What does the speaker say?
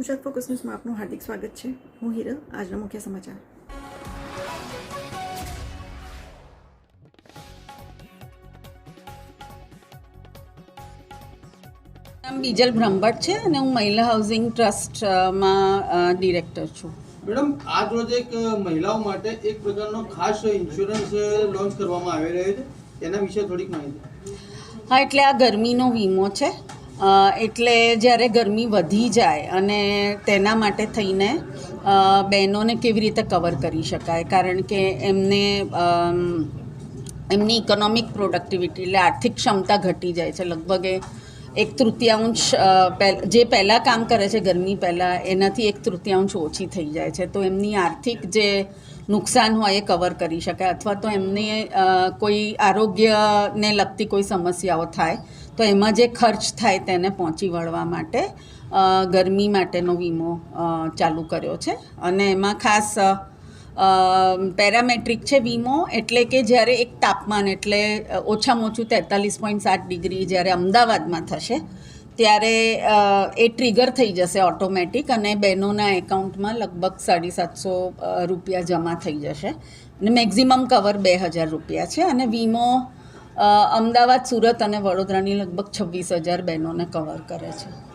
Gujarat focus ન્યૂઝમાં આપનું હાર્દિક સ્વાગત છે હું હિરલ આજના મુખ્ય સમાચાર બીજલ બ્રહ્મભટ્ટ છે અને હું મહિલા હાઉસિંગ ટ્રસ્ટમાં ડિરેક્ટર છું મેડમ આજ રોજ એક મહિલાઓ માટે એક પ્રકારનો ખાસ ઇન્સ્યોરન્સ લોન્ચ કરવામાં આવી રહ્યો છે. એના વિશે થોડીક માહિતી. હા એટલે આ ગરમીનો વીમો છે. એટલે જ્યારે ગરમી વધી જાય અને તેના માટે થઈને બહેનોને કેવી રીતે કવર કરી શકાય? કારણ કે એમને એમની ઇકોનોમિક પ્રોડક્ટિવિટી એટલે આર્થિક ક્ષમતા ઘટી જાય છે. લગભગ એ એક તૃતીયાંશ જે પહેલાં કામ કરે છે ગરમી પહેલાં, એનાથી એક તૃતીયાંશ ઓછી થઈ જાય છે. તો એમની આર્થિક જે નુકસાન હોય એ કવર કરી શકાય. અથવા તો એમને કોઈ આરોગ્યને લગતી કોઈ સમસ્યાઓ થાય તો એમાં જે ખર્ચ થાય તેને પહોંચી વળવા માટે ગરમી માટેનો વીમો ચાલુ કર્યો છે. અને એમાં ખાસ પેરામેટ્રિક છે વીમો, એટલે કે જ્યારે એક તાપમાન એટલે ઓછામાં ઓછું તેતાલીસ પોઈન્ટ સાત ડિગ્રી જ્યારે અમદાવાદમાં થશે, ત્યારે એ ટ્રિગર થઈ જશે ઓટોમેટિક અને બહેનોના એકાઉન્ટમાં લગભગ સાડી સાતસો રૂપિયા જમા થઈ જશે. અને મેક્ઝિમમ કવર બે હજાર રૂપિયા છે. અને વીમો અમદાવાદ સુરત અને વડોદરાની લગભગ છવ્વીસ હજાર બહેનોને કવર કરે છે.